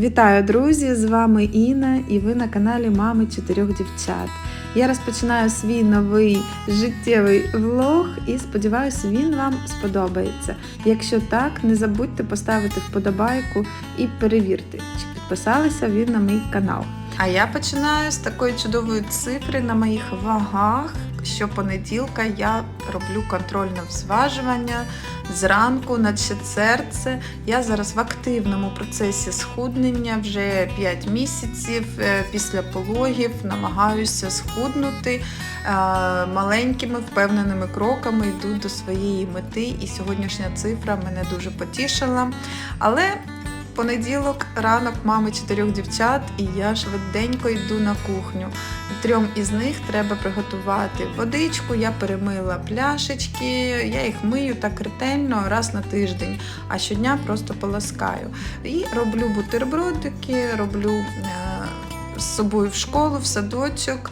Вітаю, друзі! З вами Інна, і ви на каналі Мами чотирьох дівчат. Я розпочинаю свій новий життєвий влог і сподіваюся, він вам сподобається. Якщо так, не забудьте поставити вподобайку і перевірте, чи підписалися ви на мій канал. А я починаю з такої чудової цифри на моїх вагах. Щопонеділка я роблю контрольне взважування зранку, наче серце. Я зараз в активному процесі схуднення вже 5 місяців е, після пологів намагаюся схуднути е, маленькими впевненими кроками йду до своєї мети. І сьогоднішня цифра мене дуже потішила. Але понеділок, ранок мами чотирьох дівчат, і я швиденько йду на кухню. Трьом із них треба приготувати водичку. Я перемила пляшечки, я їх мию так ретельно раз на тиждень, а щодня просто полоскаю. І роблю бутербродики, роблю е, з собою в школу, в садочок.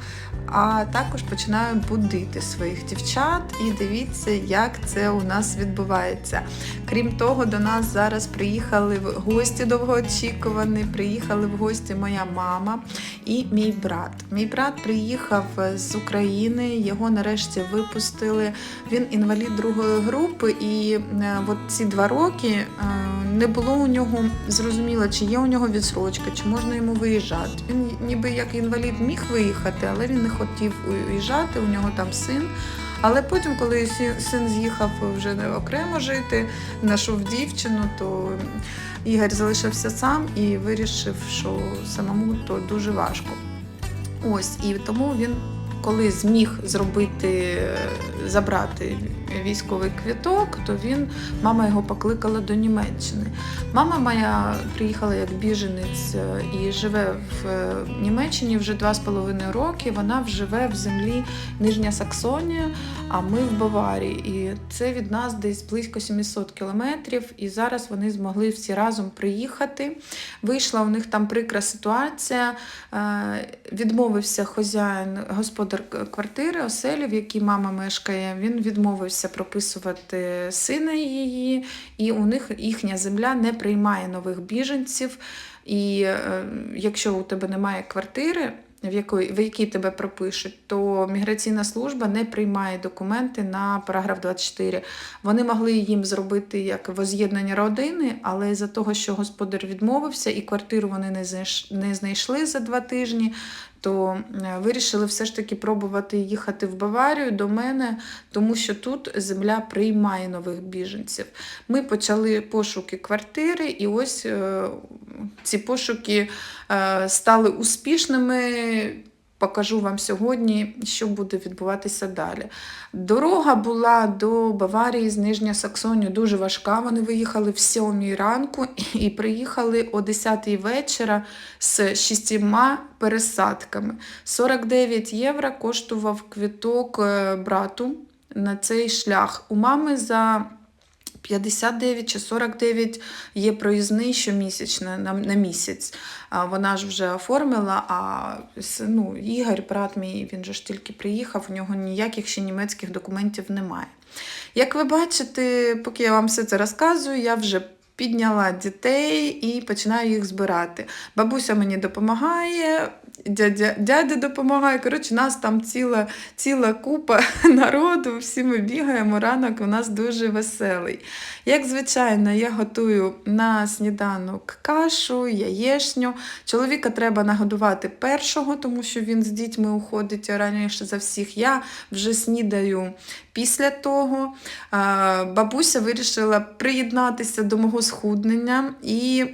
А також починаю будити своїх дівчат і дивіться, як це у нас відбувається. Крім того, до нас зараз приїхали в гості довгоочікувані. Приїхали в гості моя мама і мій брат. Мій брат приїхав з України, його нарешті випустили. Він інвалід другої групи, і е, от ці два роки е, не було у нього зрозуміло, чи є у нього відсрочка, чи можна йому виїжджати. Він ніби як інвалід міг виїхати, але він не хотів уїжджати, у нього там син. Але потім, коли син з'їхав вже окремо жити, знайшов дівчину, то Ігор залишився сам і вирішив, що самому то дуже важко. Ось, і тому він, коли зміг зробити, забрати військовий квіток, то він, мама його покликала до Німеччини. Мама моя приїхала як біженець е, і живе в е, Німеччині вже два з половиною роки. Вона живе в землі Нижня Саксонія, а ми в Баварії. І це від нас десь близько 700 кілометрів. І зараз вони змогли всі разом приїхати. Вийшла у них там прикра ситуація. Е, Відмовився хазяїн, господар квартири, оселі, в якій мама мешкає. Він відмовився прописувати сина її, і у них їхня земля не приймає нових біженців. І е, якщо у тебе немає квартири, в якої в якій тебе пропишуть, то міграційна служба не приймає документи на параграф 24. Вони могли їм зробити як воз'єднання родини, але із-за того, що господар відмовився і квартиру вони не знайшли за два тижні, то е, вирішили все ж таки пробувати їхати в Баварію до мене, тому що тут земля приймає нових біженців. Ми почали пошуки квартири, і ось е, ці пошуки е, стали успішними. Покажу вам сьогодні, що буде відбуватися далі. Дорога була до Баварії з Нижня Саксонії дуже важка. Вони виїхали в 7 ранку і приїхали о 10 вечора з шістьма пересадками. 49 євро коштував квіток е, брату на цей шлях. У мами за 59 чи 49 є проїзний щомісячно на, на місяць. А вона ж вже оформила, а ну, Ігор, брат мій, він же ж тільки приїхав, у нього ніяких ще німецьких документів немає. Як ви бачите, поки я вам все це розказую, я вже підняла дітей і починаю їх збирати. Бабуся мені допомагає, дядя, допомагає. Коротше, нас там ціла, ціла купа народу, всі ми бігаємо, ранок у нас дуже веселий. Як звичайно, я готую на сніданок кашу, яєшню. Чоловіка треба нагодувати першого, тому що він з дітьми уходить раніше за всіх. Я вже снідаю після того. Бабуся вирішила приєднатися до мого схуднення і.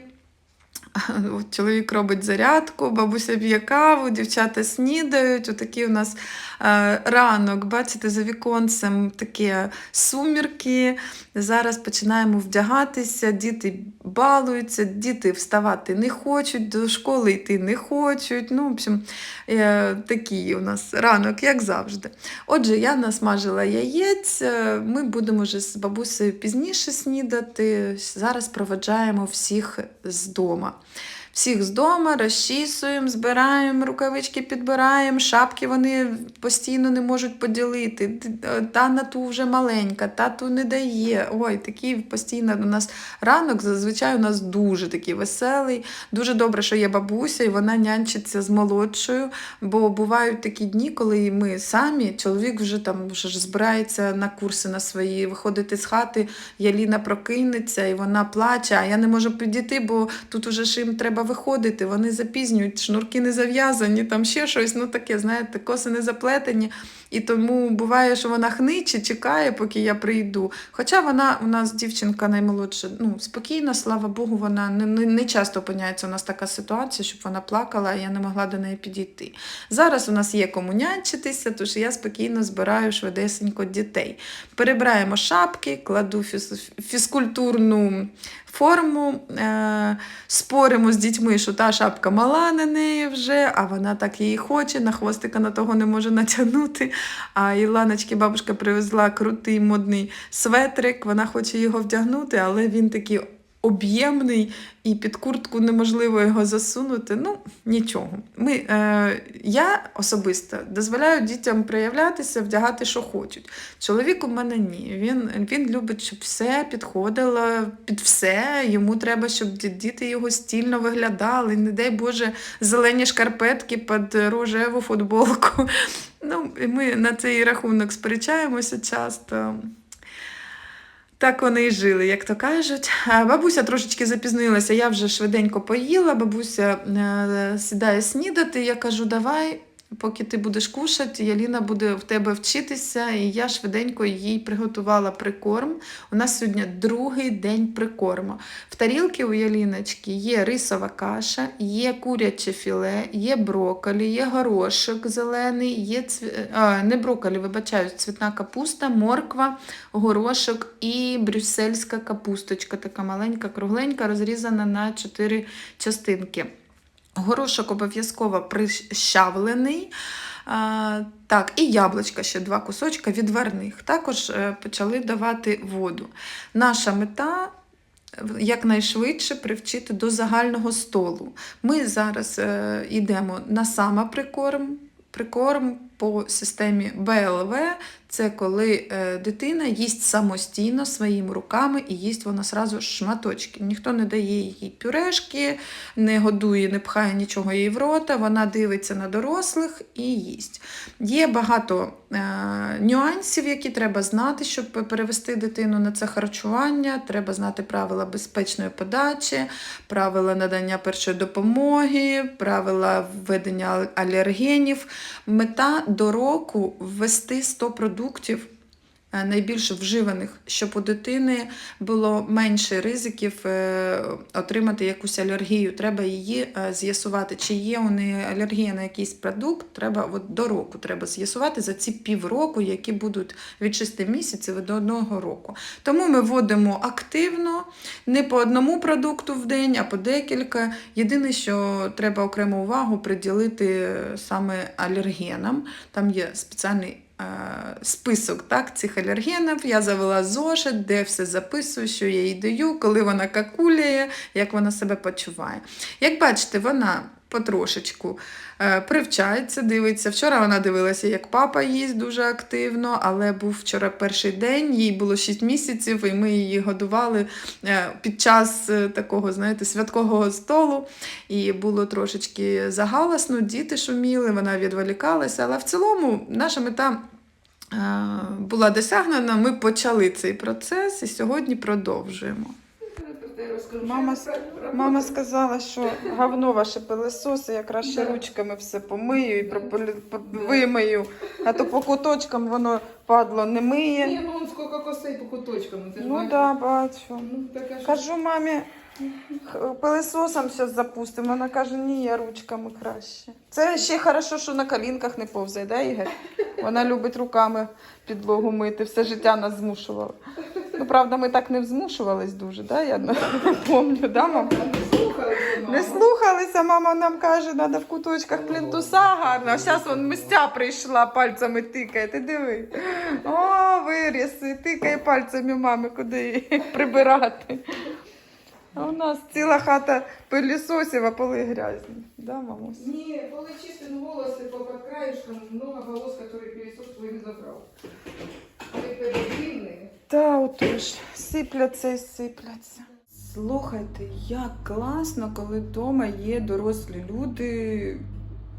Чоловік робить зарядку, бабуся п'є каву, дівчата снідають. Отакий у нас е, ранок, бачите, за віконцем такі сумірки. Зараз починаємо вдягатися, діти балуються, діти вставати не хочуть, до школи йти не хочуть. Ну, в общем, е, такий у нас ранок, як завжди. Отже, я насмажила яєць. е, Ми будемо вже з бабусею пізніше снідати. Зараз проведжаємо всіх з дома. Всіх з дому розчісуємо, збираємо, рукавички підбираємо, шапки вони постійно не можуть поділити. Д- Та на ту вже маленька, та ту не дає. Ой, такий постійно у нас ранок зазвичай у нас дуже такий веселий. Дуже добре, що є бабуся, і вона нянчиться з молодшою. Бо бувають такі дні, коли ми самі, чоловік вже там вже ж збирається на курси на свої, виходити з хати, Яліна прокинеться і вона плаче, а я не можу підійти, бо тут уже ж їм треба виходити. Вони запізнюють, шнурки не зав'язані, там ще щось, ну таке, знаєте, коси не заплетені. І тому буває, що вона хниче, чекає, поки я прийду. Хоча вона у нас дівчинка наймолодша, ну спокійна, слава Богу, вона не, не, не часто опиняється у нас така ситуація, щоб вона плакала, а я не могла до неї підійти. Зараз у нас є кому нянчитися, тож я спокійно збираю швидесенько дітей. Перебираємо шапки, кладу фіз- фізкультурну форму, е, споримо з дітьми, що та шапка мала на неї вже, а вона так її хоче, на хвостика на того не може натягнути. А Іланочки бабушка привезла крутий модний светрик, вона хоче його вдягнути, але він такий об'ємний і під куртку неможливо його засунути. Ну, нічого. Ми, е, я особисто дозволяю дітям проявлятися, вдягати, що хочуть. Чоловік у мене ні. Він, він любить, щоб все підходило під все. Йому треба, щоб діти його стільно виглядали. Не дай Боже, зелені шкарпетки під рожеву футболку. Ну, ми на цей рахунок сперечаємося часто. Так вони і жили, як то кажуть. Бабуся трошечки запізнилася, я вже швиденько поїла. Бабуся е, сідає снідати. Я кажу, давай, поки ти будеш кушати, Яліна буде в тебе вчитися. І я швиденько їй приготувала прикорм. У нас сьогодні другий день прикорму. В тарілці у Яліночки є рисова каша, є куряче філе, є брокколі, є горошок зелений, є цві... а, не брокколі, вибачаю, цвітна капуста, морква, горошок і брюссельська капусточка, така маленька, кругленька, розрізана на чотири частинки. Горошок обов'язково прищавлений. Так, і яблучка ще два кусочка відварних. Також е, почали давати воду. Наша мета якнайшвидше привчити до загального столу. Ми зараз е, йдемо на самоприкорм. Прикорм по системі БЛВ це коли е, дитина їсть самостійно своїми руками і їсть вона сразу шматочки. Ніхто не дає їй пюрешки, не годує, не пхає нічого їй в рота, вона дивиться на дорослих і їсть. Є багато е, нюансів, які треба знати, щоб перевести дитину на це харчування. Треба знати правила безпечної подачі, правила надання першої допомоги, правила введення алергенів. Мета до року ввести 100 продуктів. Е, Найбільш вживаних, щоб у дитини було менше ризиків е, отримати якусь алергію. Треба її е, з'ясувати, чи є у неї алергія на якийсь продукт. Треба от до року треба з'ясувати за ці півроку, які будуть від 6 місяців до одного року. Тому ми вводимо активно, не по одному продукту в день, а по декілька. Єдине, що треба окрему увагу приділити саме алергенам. Там є спеціальний список так, цих алергенів. Я завела зошит, де все записую, що я їй даю, коли вона какуляє, як вона себе почуває. Як бачите, вона потрошечку е, привчається, дивиться. Вчора вона дивилася, як папа їсть дуже активно, але був вчора перший день, їй було 6 місяців, і ми її годували е, під час е, такого, знаєте, святкового столу. І було трошечки загаласно, діти шуміли, вона відволікалася. Але в цілому наша мета була досягнена. Ми почали цей процес і сьогодні продовжуємо. Мама, с- мама сказала, що говно ваше пилососи, я краще ручками все помию і по- вимию, а то по куточкам воно падло не миє. Ні, ну он сколько косей по куточкам. Ти ж Ну бачиш. так, да, бачу. Ну, така ж- Кажу мамі, х- пилисосом зараз запустимо. Вона каже, ні, я ручками краще. Це ще хорошо, що на колінках не повзає, да, Ігор? Вона любить руками підлогу мити, все життя нас змушувала. Ну, правда, ми так не змушувались дуже, да? я не пам'ятаю, да, мам? Не слухалися, Не мама. слухалися, мама нам каже, треба в куточках плінтуса гарно. А зараз вон мистя прийшла, пальцями тикає. Ти диви. О, виріс, і тикає пальцями мами, куди її прибирати. А у нас ціла хата пилісосів, а поли грязні. Да, мамусь? Не, полы чистые, но волосы по под краешком, много волос, которые пылесос твой не забрал. Они длинные. та отож, сипляться і сипляться. Слухайте, як класно, коли вдома є дорослі люди,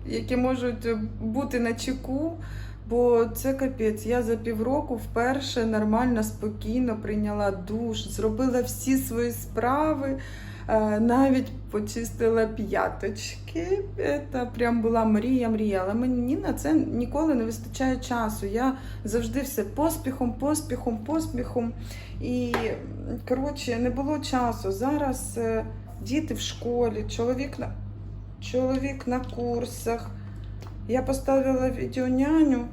які можуть бути на чеку. Бо це капець. Я за півроку вперше нормально, спокійно прийняла душ, зробила всі свої справи, навіть почистила п'яточки. Це прям була мрія, мрія. Але мені на це ніколи не вистачає часу. Я завжди все поспіхом, поспіхом, поспіхом. І коротше, не було часу. Зараз е, діти в школі, чоловік на, чоловік на курсах. Я поставила відеоняню.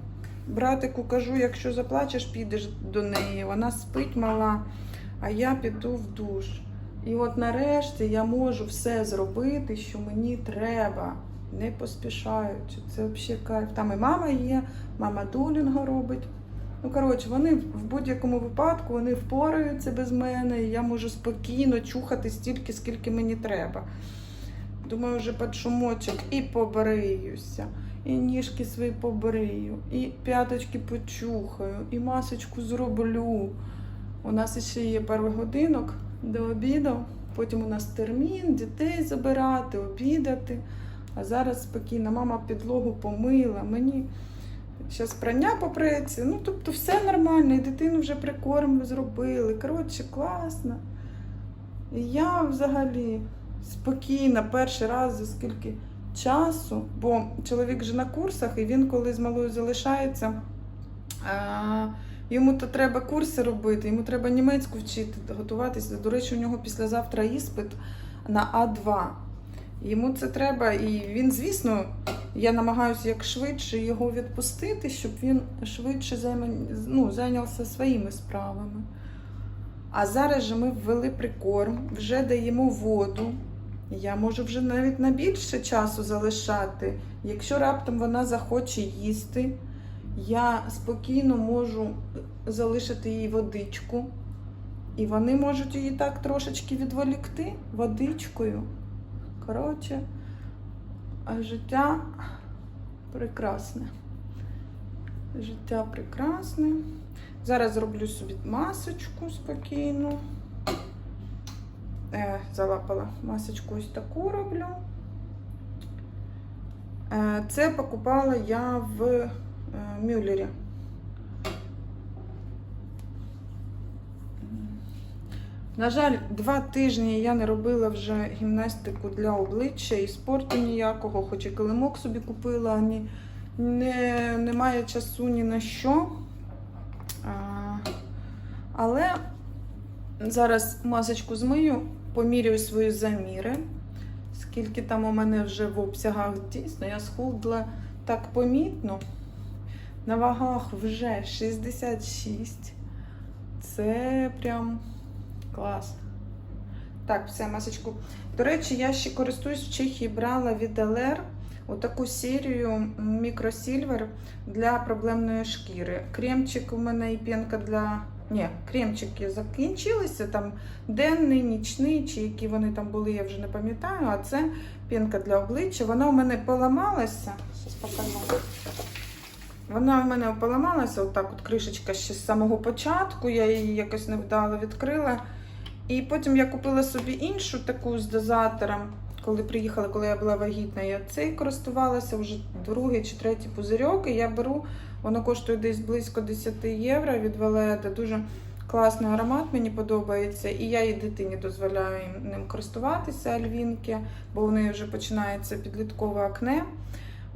Братику кажу, якщо заплачеш, підеш до неї. Вона спить мала, а я піду в душ. І от нарешті я можу все зробити, що мені треба, не поспішаючи. Це взагалі кайф. Там і мама є, мама дулінга робить. Ну, коротше, вони в будь-якому випадку вони впораються без мене, і я можу спокійно чухати стільки, скільки мені треба. Думаю, вже під шумочок і побриюся, і ніжки свої побрию, і п'яточки почухаю, і масочку зроблю. У нас ще є пару годинок до обіду. Потім у нас термін, дітей забирати, обідати. А зараз спокійно, мама підлогу помила. Мені зараз прання попреться. Ну, тобто все нормально, і дитину вже прикорм зробили. Коротше, класно. І я взагалі спокійна перший раз за скільки часу, бо чоловік же на курсах, і він, коли з малою залишається, а, йому то треба курси робити, йому треба німецьку вчити, готуватися. До речі, у нього післязавтра іспит на А2. Йому це треба, і він, звісно, я намагаюся як швидше його відпустити, щоб він швидше займа- ну, зайнявся своїми справами. А зараз же ми ввели прикорм, вже даємо воду. Я можу вже навіть на більше часу залишати. Якщо раптом вона захоче їсти, я спокійно можу залишити їй водичку. І вони можуть її так трошечки відволікти водичкою. Коротше, а життя прекрасне. Життя прекрасне. Зараз зроблю собі масочку спокійно. Е, залапала масочку ось таку роблю. Е, це покупала я в е, Мюллері. На жаль, два тижні я не робила вже гімнастику для обличчя і спорту ніякого, хоч і килимок собі купила, ні, не, немає часу ні на що. А, але зараз масочку змию, поміряю свої заміри. Скільки там у мене вже в обсягах дійсно, я схудла так помітно. На вагах вже 66. Це прям клас. Так, все, масочку. До речі, я ще користуюсь в Чехії, брала від LR отаку серію мікросільвер для проблемної шкіри. Кремчик у мене і пінка для. Ні, кремчики закінчилися, там денний, нічний, чи які вони там були, я вже не пам'ятаю. А це пінка для обличчя. Вона у мене поламалася. Щас покажу. Вона в мене поламалася, отак от кришечка ще з самого початку. Я її якось невдало відкрила. І потім я купила собі іншу таку з дозатором, коли приїхала, коли я була вагітна. Я цей користувалася вже другий чи третій пузирьок. І я беру, воно коштує десь близько 10 євро від Валеда. Дуже класний аромат, мені подобається. І я і дитині дозволяю ним користуватися, альвінки, бо у неї вже починається підліткове акне.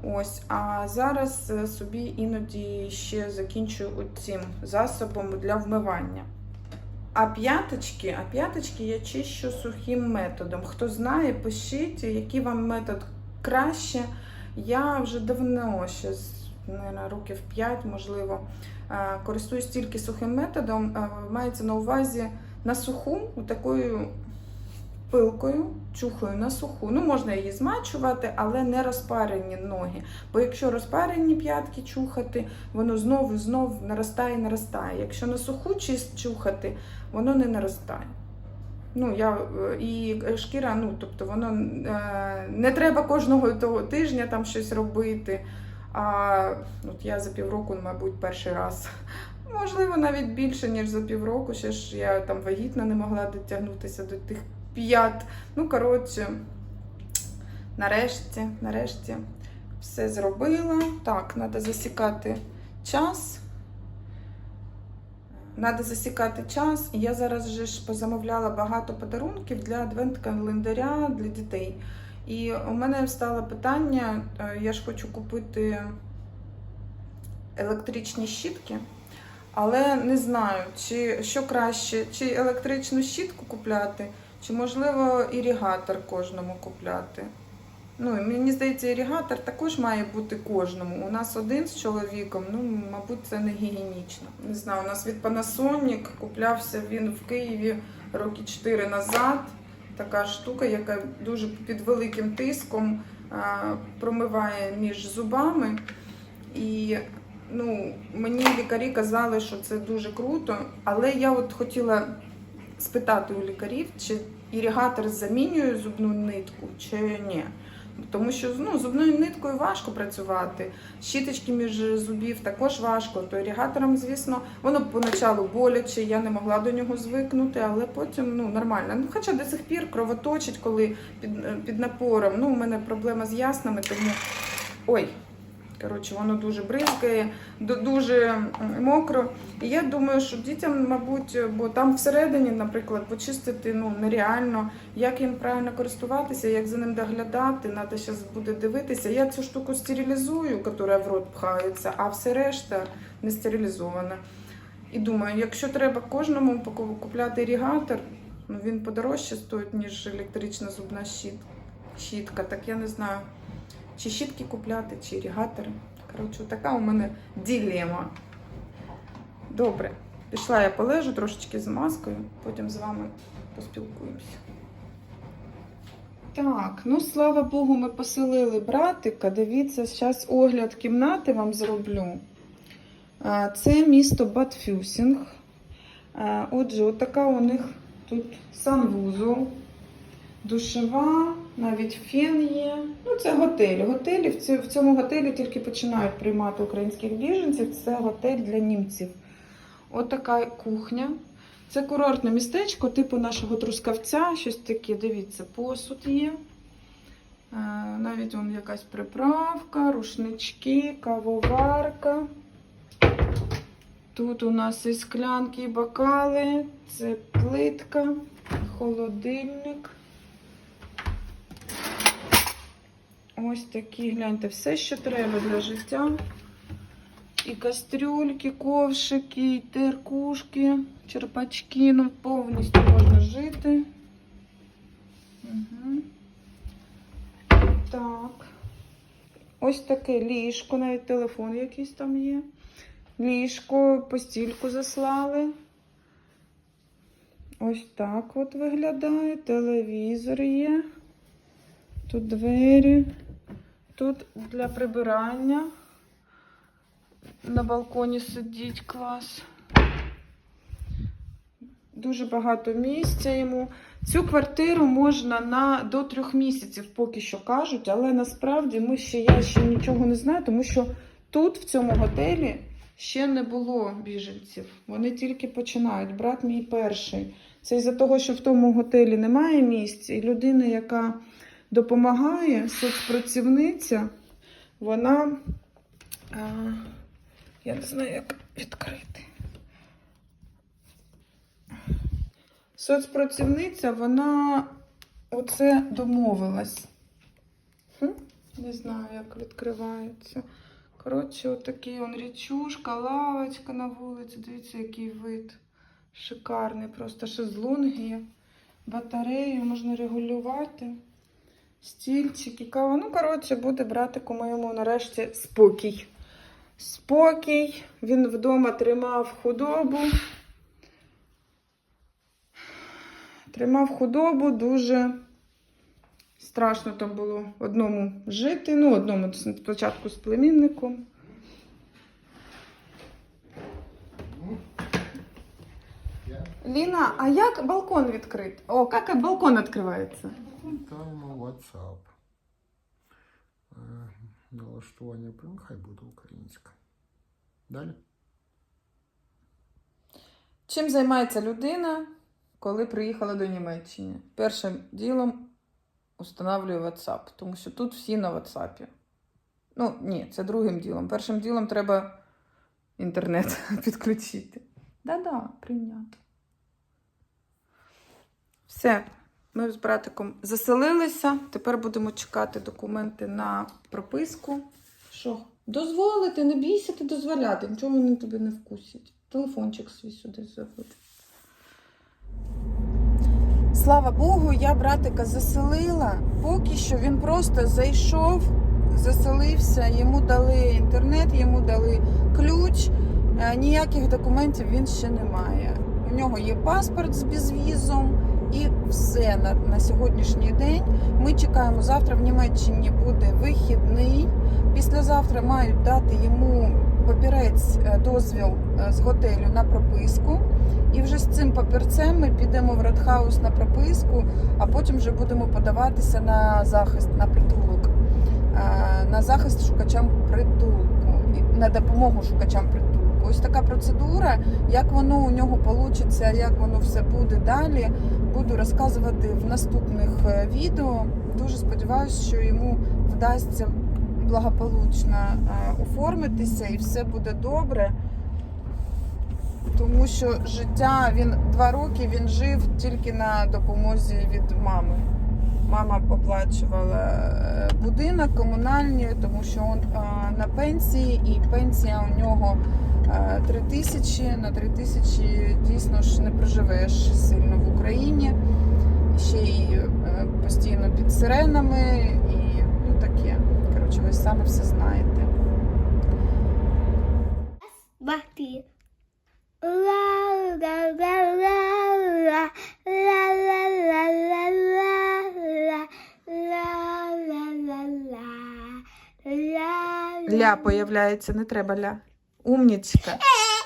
Ось, а зараз е, собі іноді ще закінчую цим засобом для вмивання. А п'яточки, а п'яточки я чищу сухим методом. Хто знає, пишіть, який вам метод краще. Я вже давно, ще наверное, років 5, можливо, е, користуюсь тільки сухим методом. Е, Мається на увазі на суху, такою пилкою, чухаю на суху. Ну, можна її змачувати, але не розпарені ноги. Бо якщо розпарені п'ятки чухати, воно знову і знову наростає і наростає. Якщо на суху чист чухати, воно не наростає. Ну, я е, і шкіра, ну тобто воно е, не треба кожного того тижня там щось робити. А от я за півроку, мабуть, перший раз. Можливо, навіть більше, ніж за півроку. Ще ж я там вагітна не могла дотягнутися до тих п'ят. Ну, коротше, нарешті, нарешті все зробила. Так, треба засікати час. Треба засікати час. Я зараз вже ж позамовляла багато подарунків для адвент-календаря для дітей. І у мене встало питання: е, я ж хочу купити електричні щітки, але не знаю, чи що краще, чи електричну щітку купляти, чи можливо іригатор кожному купляти. Ну, мені здається, іригатор також має бути кожному. У нас один з чоловіком, ну, мабуть, це не гігієнічно. Не знаю, у нас від Panasonic куплявся він в Києві роки 4 назад. Така штука, яка дуже під великим тиском промиває між зубами. І ну, мені лікарі казали, що це дуже круто. Але я от хотіла спитати у лікарів, чи іригатор замінює зубну нитку, чи ні. Тому що ну, зубною ниткою важко працювати. Щіточки між зубів також важко. То ірігатором, звісно, воно поначалу боляче, я не могла до нього звикнути, але потім ну, нормально. Ну, хоча до сих пір кровоточить, коли під, під напором. Ну, у мене проблема з яснами, тому ой. Коротше, воно дуже бризкає, дуже мокро. І я думаю, що дітям, мабуть, бо там всередині, наприклад, почистити ну, нереально. Як їм правильно користуватися, як за ним доглядати, треба зараз буде дивитися. Я цю штуку стерилізую, яка в рот пхається, а все решта не стерилізована. І думаю, якщо треба кожному купляти ірігатор, ну він подорожче стоїть, ніж електрична зубна щітка, так я не знаю, чи щітки купляти, чи ірігатори. Коротше, така у мене дилема. Добре, пішла я полежу трошечки з маскою, потім з вами поспілкуємося. Так, ну слава Богу, ми поселили братика. Дивіться, зараз огляд кімнати вам зроблю. Це місто Батфюсінг. Отже, отака у них тут санвузол, душева, навіть фен є. Ну, це готель. Готелі в цьому готелі тільки починають приймати українських біженців. Це готель для німців. Отака кухня. Це курортне містечко, типу нашого трускавця, щось таке, дивіться, посуд є. Е, Навіть вон якась приправка, рушнички, кавоварка. Тут у нас і склянки, і бокали, це плитка, холодильник. Ось такі, гляньте, все, що треба для життя. І кастрюльки, ковшики, і теркушки, черпачки, ну повністю можна жити. Угу. Так. Ось таке ліжко, навіть телефон якийсь там є. Ліжко, постільку заслали. Ось так от виглядає. Телевізор є. Тут двері. Тут для прибирання. На балконі сидіть клас. Дуже багато місця йому. Цю квартиру можна на до трьох місяців, поки що кажуть, але насправді ми ще я ще нічого не знаю, тому що тут, в цьому готелі, ще не було біженців. Вони тільки починають. Брат мій перший. Це із-за того, що в тому готелі немає місць, і людина, яка допомагає, соцпрацівниця, вона. А, я не знаю, як відкрити. Соцпрацівниця, вона оце домовилась. Хм? Не знаю, як відкривається. Коротше, отакий он річушка, лавочка на вулиці. Дивіться, який вид. Шикарний. Просто шезлонги є. Батарею можна регулювати. Стільчики, кава. Ну, коротше, буде братику моєму нарешті спокій. Спокій. Він вдома тримав худобу. Тримав худобу, дуже страшно там було одному жити. Ну, одному спочатку з племінником. Ліна, а як балкон відкрит? О, як балкон відкривається? Там WhatsApp. Е, Налаштування прям хай буде українська. Далі. Чим займається людина, коли приїхала до Німеччини? Першим ділом установлює WhatsApp, тому що тут всі на WhatsApp. Ну, ні, це другим ділом. Першим ділом треба інтернет підключити. Да-да, прийнято. Все, ми з братиком заселилися. Тепер будемо чекати документи на прописку. Що? Дозволити, не бійся ти дозволяти, нічого вони тобі не вкусять. Телефончик свій сюди заводь. Слава Богу, я братика заселила. Поки що він просто зайшов, заселився, йому дали інтернет, йому дали ключ. Е, Ніяких документів він ще не має. У нього є паспорт з безвізом і все на, на сьогоднішній день. Ми чекаємо завтра в Німеччині буде вихідний. Післязавтра мають дати йому папірець, е, дозвіл е, з готелю на прописку. І вже з цим папірцем ми підемо в Радхаус на прописку, а потім вже будемо подаватися на захист, на притулок, е, на захист шукачам притулку, і на допомогу шукачам притулку. Ось така процедура. Як воно у нього вийде, як воно все буде далі, буду розказувати в наступних е, відео. Дуже сподіваюся, що йому вдасться благополучно е, оформитися і все буде добре. Тому що життя він два роки він жив тільки на допомозі від мами. Мама оплачувала е, будинок комунальні, тому що він на пенсії, і пенсія у нього е, 3 тисячі. На 3 тисячі дійсно ж не проживеш сильно сиренами і ну таке. Коротше, ви саме все знаєте. Ля появляється, не треба ля. Умнічка.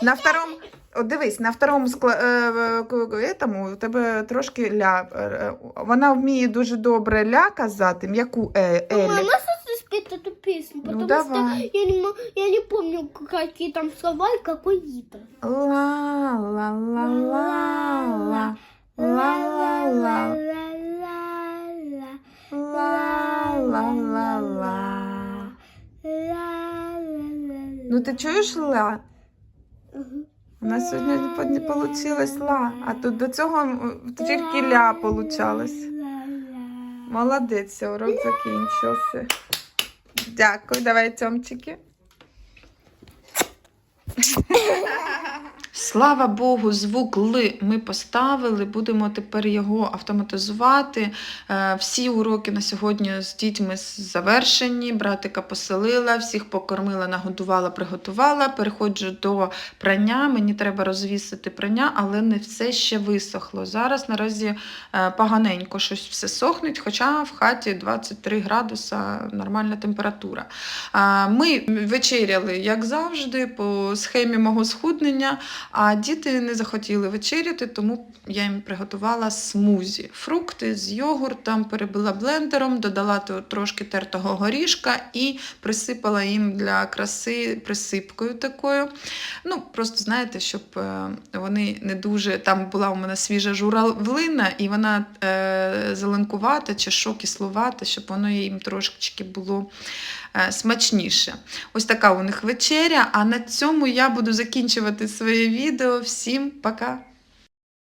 На втором От дивись, на второму скла... Е, етому у тебе трошки ля. Е, е, вона вміє дуже добре ля казати, м'яку е, елі. Мама, можна спіти ту пісню, Ну, що я не, м- я не помню, які там слова і какої-то. Ла, ла, ла, ла, ла, ла, ла, ла, Ла-ла-ла-ла, ла, ла, ла, ла. ла-ла-ла-ла. Ну ти чуєш ла? У нас сьогодні не вийшло ла, а тут до цього тільки ля получалось. Молодець, урок закінчився. Дякую, давай цьомчики. Слава Богу, звук Л ми поставили. Будемо тепер його автоматизувати. Е, Всі уроки на сьогодні з дітьми завершені. Братика поселила, всіх покормила, нагодувала, приготувала. Переходжу до прання. Мені треба розвісити прання, але не все ще висохло. Зараз наразі е, поганенько щось все сохнуть, хоча в хаті 23 градуса нормальна температура. Ми вечеряли, як завжди, по схемі мого схуднення, а діти не захотіли вечеряти, тому я їм приготувала смузі. Фрукти з йогуртом перебила блендером, додала трошки тертого горішка і присипала їм для краси присипкою такою. Ну, просто знаєте, щоб е, вони не дуже. Там була у мене свіжа журавлина, і вона е, зеленкувата чи що щоб воно їм трошечки було смачніше. Ось така у них вечеря. А на цьому я буду закінчувати своє відео. Всім пока!